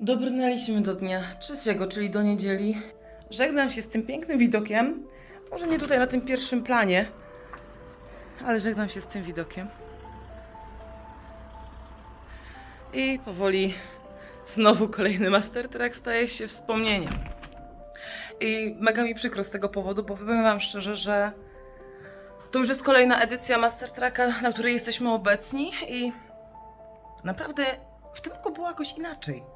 Dobrnęliśmy do dnia trzeciego, czyli do niedzieli. Żegnam się z tym pięknym widokiem. Może nie tutaj na tym pierwszym planie, ale żegnam się z tym widokiem. I powoli znowu kolejny Master Track staje się wspomnieniem. I mega mi przykro z tego powodu, bo powiem Wam szczerze, że to już jest kolejna edycja Master Tracka, na której jesteśmy obecni i naprawdę w tym roku było jakoś inaczej.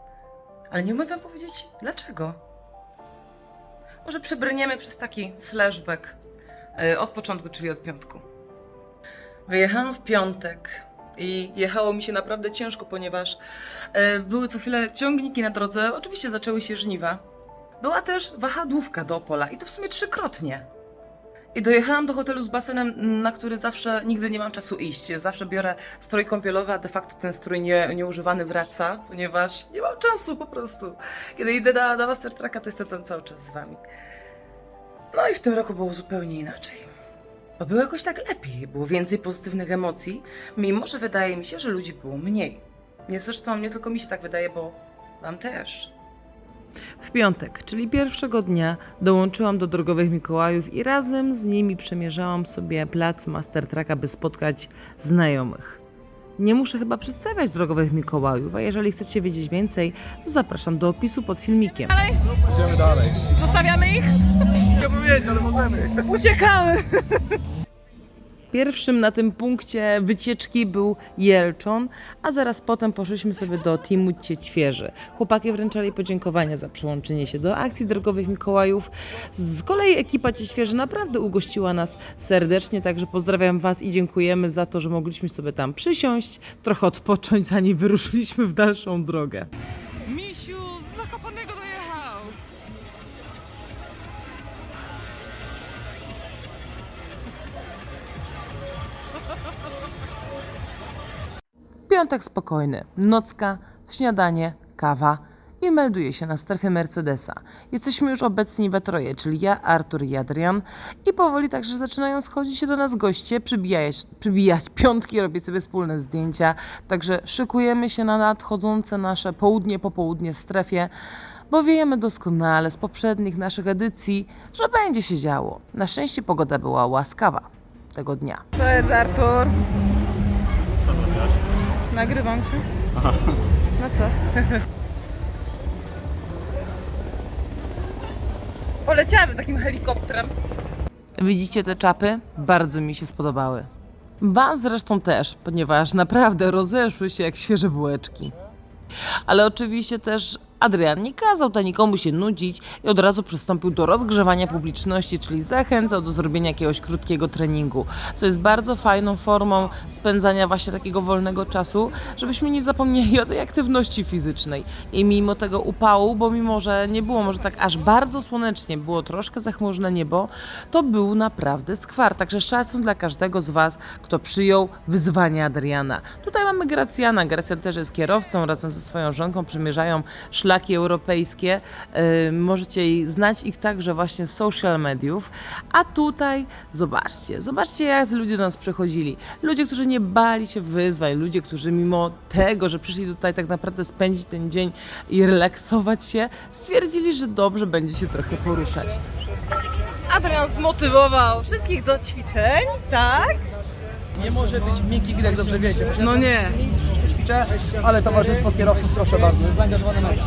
Ale nie umiem Wam powiedzieć dlaczego. Może przebrniemy przez taki flashback e, od początku, czyli od piątku. Wyjechałam w piątek i jechało mi się naprawdę ciężko, ponieważ e, były co chwilę ciągniki na drodze. Oczywiście zaczęły się żniwa. Była też wahadłówka do Opola i to w sumie trzykrotnie. I dojechałam do hotelu z basenem, na który zawsze nigdy nie mam czasu iść. Zawsze biorę strój kąpielowy, a de facto ten strój nie, nieużywany wraca, ponieważ nie mam czasu po prostu. Kiedy idę na, na Master Tracka, to jestem tam cały czas z wami. No i w tym roku było zupełnie inaczej. Bo było jakoś tak lepiej, było więcej pozytywnych emocji, mimo że wydaje mi się, że ludzi było mniej. Nie zresztą nie tylko mi się tak wydaje, bo wam też. W piątek, czyli pierwszego dnia, dołączyłam do drogowych Mikołajów i razem z nimi przemierzałam sobie plac Mastertracka, by spotkać znajomych. Nie muszę chyba przedstawiać drogowych Mikołajów, a jeżeli chcecie wiedzieć więcej, to zapraszam do opisu pod filmikiem. Idziemy dalej. Zostawiamy ich? Nie powiedzieć, ale możemy. Uciekamy! Pierwszym na tym punkcie wycieczki był Jelczon, a zaraz potem poszliśmy sobie do Teamu Ćwieży. Chłopaki wręczali podziękowania za przyłączenie się do akcji drogowych Mikołajów. Z kolei ekipa Ćwieży naprawdę ugościła nas serdecznie, także pozdrawiam Was i dziękujemy za to, że mogliśmy sobie tam przysiąść, trochę odpocząć, zanim wyruszyliśmy w dalszą drogę. Piątek spokojny, nocka, śniadanie, kawa i melduje się na strefie Mercedesa. Jesteśmy już obecni we troje, czyli ja, Artur i Adrian i powoli także zaczynają schodzić się do nas goście, przybijać, przybijać piątki, robić sobie wspólne zdjęcia, także szykujemy się na nadchodzące nasze południe, popołudnie w strefie, bo wiemy doskonale z poprzednich naszych edycji, że będzie się działo. Na szczęście pogoda była łaskawa tego dnia. Co jest Artur? Nagrywam cię. No co? Poleciamy takim helikopterem. Widzicie te czapy? Bardzo mi się spodobały. Wam zresztą też, ponieważ naprawdę rozeszły się jak świeże bułeczki. Ale oczywiście też Adrian nie kazał to nikomu się nudzić i od razu przystąpił do rozgrzewania publiczności, czyli zachęcał do zrobienia jakiegoś krótkiego treningu, co jest bardzo fajną formą spędzania właśnie takiego wolnego czasu, żebyśmy nie zapomnieli o tej aktywności fizycznej. I mimo tego upału, bo mimo, że nie było może tak aż bardzo słonecznie, było troszkę zachmurzone niebo, to był naprawdę skwar. Także szacun dla każdego z Was, kto przyjął wyzwanie Adriana. Tutaj mamy Gracjana. Gracjan też jest kierowcą, razem ze swoją żonką przymierzają szlaki europejskie. Yy, możecie jej- znać ich także właśnie z social mediów. A tutaj zobaczcie, zobaczcie jak ludzie do nas przychodzili. Ludzie, którzy nie bali się wyzwań, ludzie, którzy mimo tego, że przyszli tutaj tak naprawdę spędzić ten dzień i relaksować się, stwierdzili, że dobrze będzie się trochę poruszać. Adrian zmotywował wszystkich do ćwiczeń, tak? Nie może być miękki gry, jak dobrze wiecie. No nie. Ćwiczę, ale towarzystwo kierowców, proszę bardzo, jest zaangażowane mega.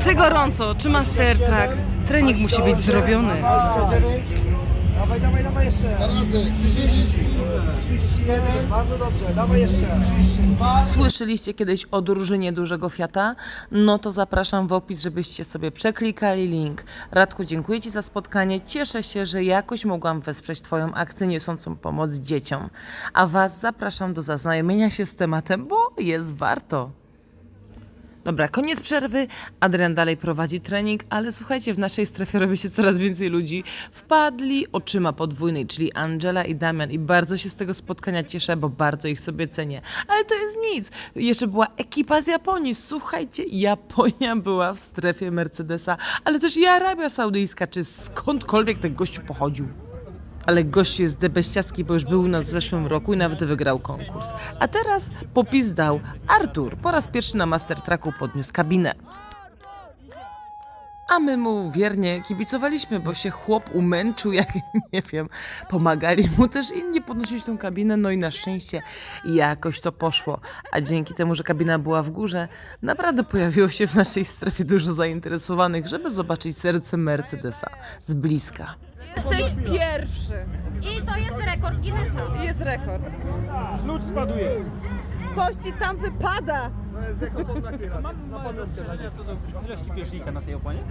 Czy gorąco, czy master track? Trening musi być zrobiony. 29. Dawaj, dawaj, dawaj jeszcze. 30. 31. Bardzo dobrze. Dawaj jeszcze. 32. Słyszeliście kiedyś o drużynie dużego Fiata? No to zapraszam w opis, żebyście sobie przeklikali link. Radku, dziękuję Ci za spotkanie. Cieszę się, że jakoś mogłam wesprzeć Twoją akcję niosącą pomoc dzieciom. A Was zapraszam do zaznajomienia się z tematem, bo jest warto. Dobra, koniec przerwy. Adrian dalej prowadzi trening, ale słuchajcie, w naszej strefie robi się coraz więcej ludzi. Wpadli oczyma podwójnej, czyli Angela i Damian i bardzo się z tego spotkania cieszę, bo bardzo ich sobie cenię. Ale to jest nic. Jeszcze była ekipa z Japonii. Słuchajcie, Japonia była w strefie Mercedesa, ale też i Arabia Saudyjska, czy skądkolwiek ten gościu pochodził. Ale gościu jest debeściacki, bo już był u nas w zeszłym roku i nawet wygrał konkurs. A teraz popizdał Artur. Po raz pierwszy na Master Tracku podniósł kabinę. A my mu wiernie kibicowaliśmy, bo się chłop umęczył, jak nie wiem. Pomagali mu też inni podnosić tą kabinę, no i na szczęście jakoś to poszło. A dzięki temu, że kabina była w górze, naprawdę pojawiło się w naszej strefie dużo zainteresowanych, żeby zobaczyć serce Mercedesa z bliska. Jesteś pierwszy. I to jest rekord Guinnessa. Jest rekord. Klucz spaduje. Coś ci tam wypada. Ile śpiesznika na tej oponie?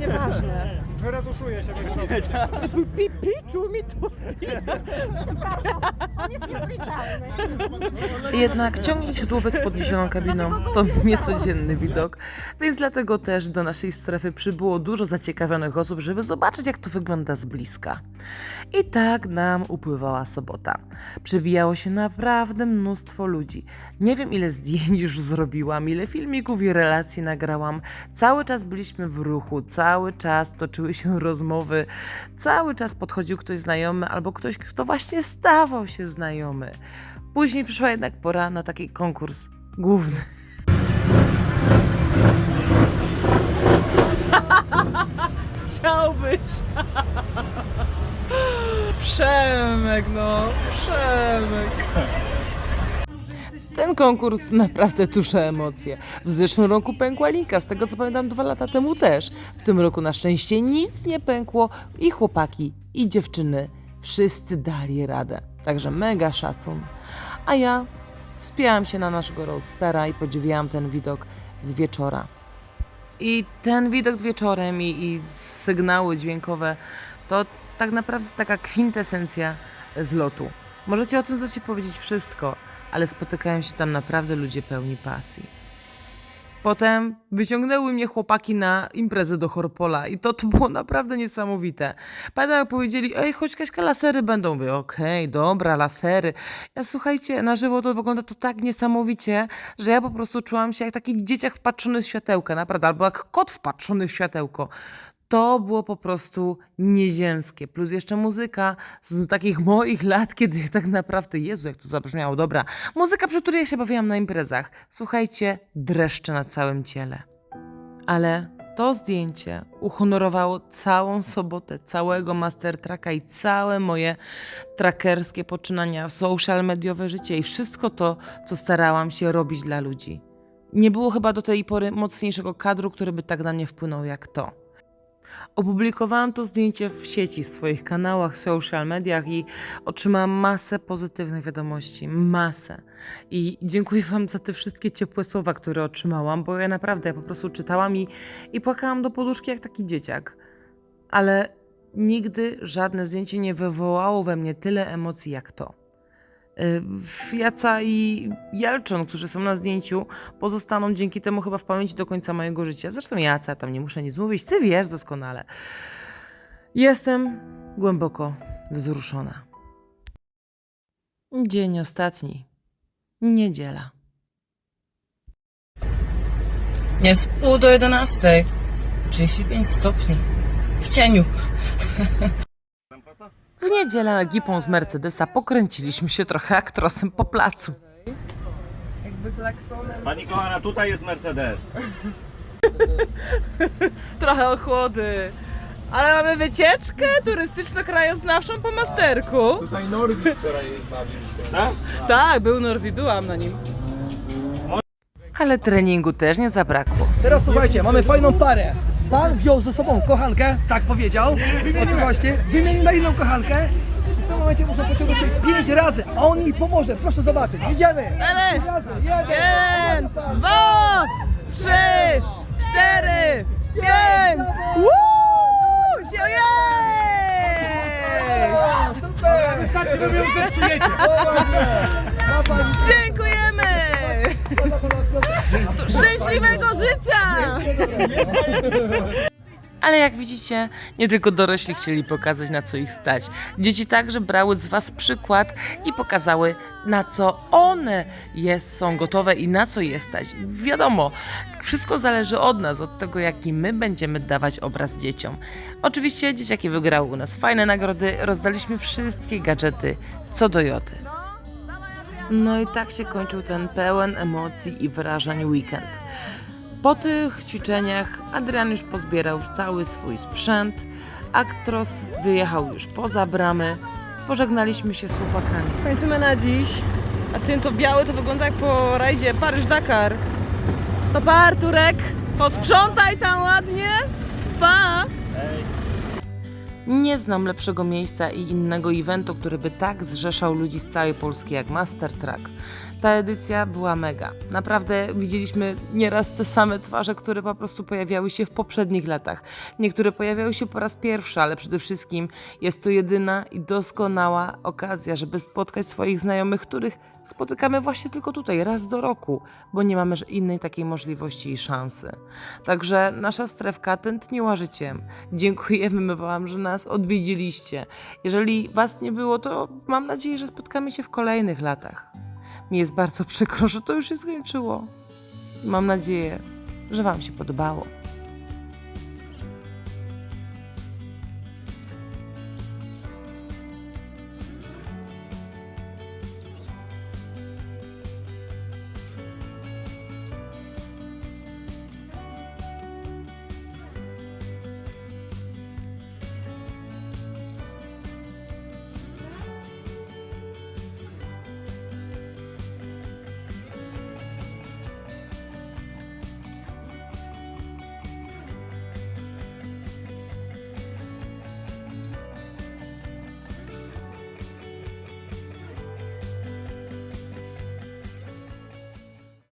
Nieważne. Wyretuszuję się. Twój pi piczu mi tu. Przepraszam, on jest nieobliczalny. Jednak ciągnik siodłowy z podniesioną kabiną to niecodzienny widok, więc dlatego też do naszej strefy przybyło dużo zaciekawionych osób, żeby zobaczyć, jak to wygląda z bliska. I tak nam upływała sobota. Przebijało się naprawdę mnóstwo ludzi. Nie wiem, ile zdjęć już zrobiłam, ile filmików i relacji nagrałam. Cały czas byliśmy w ruchu, cały czas toczyły się rozmowy, cały czas podchodził ktoś znajomy albo ktoś, kto właśnie stawał się znajomy. Później przyszła jednak pora na taki konkurs główny. Chciałbyś. Przemek, no. Przemek. Ten konkurs naprawdę tusze emocje. W zeszłym roku pękła linka, z tego co pamiętam dwa lata temu też. W tym roku na szczęście nic nie pękło i chłopaki, i dziewczyny wszyscy dali radę. Także mega szacun. A ja wspięłam się na naszego roadstera i podziwiałam ten widok z wieczora. I ten widok wieczorem i, i sygnały dźwiękowe to tak naprawdę taka kwintesencja z lotu. Możecie o tym zlocie powiedzieć wszystko, ale spotykają się tam naprawdę ludzie pełni pasji. Potem wyciągnęły mnie chłopaki na imprezę do Horpola i to, to było naprawdę niesamowite. Pamiętam jak powiedzieli, ej, chodź Kaśka, lasery będą. Mówię, okej, dobra, lasery. Ja słuchajcie, na żywo to wygląda to tak niesamowicie, że ja po prostu czułam się jak taki dzieciak wpatrzony w światełka, naprawdę, albo jak kot wpatrzony w światełko. To było po prostu nieziemskie. Plus jeszcze muzyka z takich moich lat, kiedy tak naprawdę, Jezu, jak to zabrzmiało, dobra. Muzyka, przy której ja się bawiłam na imprezach. Słuchajcie, dreszcze na całym ciele. Ale to zdjęcie uhonorowało całą sobotę, całego Master Tracka i całe moje trackerskie poczynania, social mediowe życie i wszystko to, co starałam się robić dla ludzi. Nie było chyba do tej pory mocniejszego kadru, który by tak na mnie wpłynął jak to. Opublikowałam to zdjęcie w sieci, w swoich kanałach, social mediach i otrzymałam masę pozytywnych wiadomości. Masę. I dziękuję Wam za te wszystkie ciepłe słowa, które otrzymałam, bo ja naprawdę ja po prostu czytałam i, i płakałam do poduszki jak taki dzieciak. Ale nigdy żadne zdjęcie nie wywołało we mnie tyle emocji jak to. Y, Jaca i Jelczon, którzy są na zdjęciu, pozostaną dzięki temu chyba w pamięci do końca mojego życia. Zresztą Jaca, tam nie muszę nic mówić, ty wiesz doskonale. Jestem głęboko wzruszona. Dzień ostatni. Niedziela. Jest pół do jedenastej. 35 stopni. W cieniu. W niedzielę ekipą z Mercedesa pokręciliśmy się trochę aktrosem po placu. Pani kochana, tutaj jest Mercedes. Trochę ochłody. Ale mamy wycieczkę turystyczno-krajoznawczą po masterku. Tutaj Norwid wczoraj jest nami. Tak? Tak, był Norwi, byłam na nim. Ale treningu też nie zabrakło. Teraz słuchajcie, mamy fajną parę. Pan wziął ze sobą kochankę, tak powiedział. Oczywiście, wymienił na inną kochankę. I w tym momencie muszę pociągnąć się pięć razy, a on mi pomoże. Proszę zobaczyć. Idziemy. Pięć razy. Jeden. Dwa, trzy, cztery, pięć. Woo! Się-! Super. Dziękujemy! Szczęśliwego życia! Ale jak widzicie, nie tylko dorośli chcieli pokazać, na co ich stać. Dzieci także brały z Was przykład i pokazały, na co one jest, są gotowe i na co je stać. Wiadomo, wszystko zależy od nas, od tego, jaki my będziemy dawać obraz dzieciom. Oczywiście dzieciaki wygrały u nas fajne nagrody, rozdaliśmy wszystkie gadżety co do joty. No i tak się kończył ten pełen emocji i wrażeń weekend. Po tych ćwiczeniach Adrian już pozbierał cały swój sprzęt, Aktros wyjechał już poza bramy, pożegnaliśmy się z chłopakami. Kończymy na dziś. A ten to biały to wygląda jak po rajdzie Paryż-Dakar. To pa Arturek, posprzątaj tam ładnie. Pa! Nie znam lepszego miejsca i innego eventu, który by tak zrzeszał ludzi z całej Polski jak Master Track. Ta edycja była mega. Naprawdę widzieliśmy nieraz te same twarze, które po prostu pojawiały się w poprzednich latach. Niektóre pojawiały się po raz pierwszy, ale przede wszystkim jest to jedyna i doskonała okazja, żeby spotkać swoich znajomych, których spotykamy właśnie tylko tutaj, raz do roku, bo nie mamy innej takiej możliwości i szansy. Także nasza strefka tętniła życiem. Dziękujemy Wam, że nas odwiedziliście. Jeżeli Was nie było, to mam nadzieję, że spotkamy się w kolejnych latach. Mi jest bardzo przykro, że to już się skończyło. Mam nadzieję, że Wam się podobało.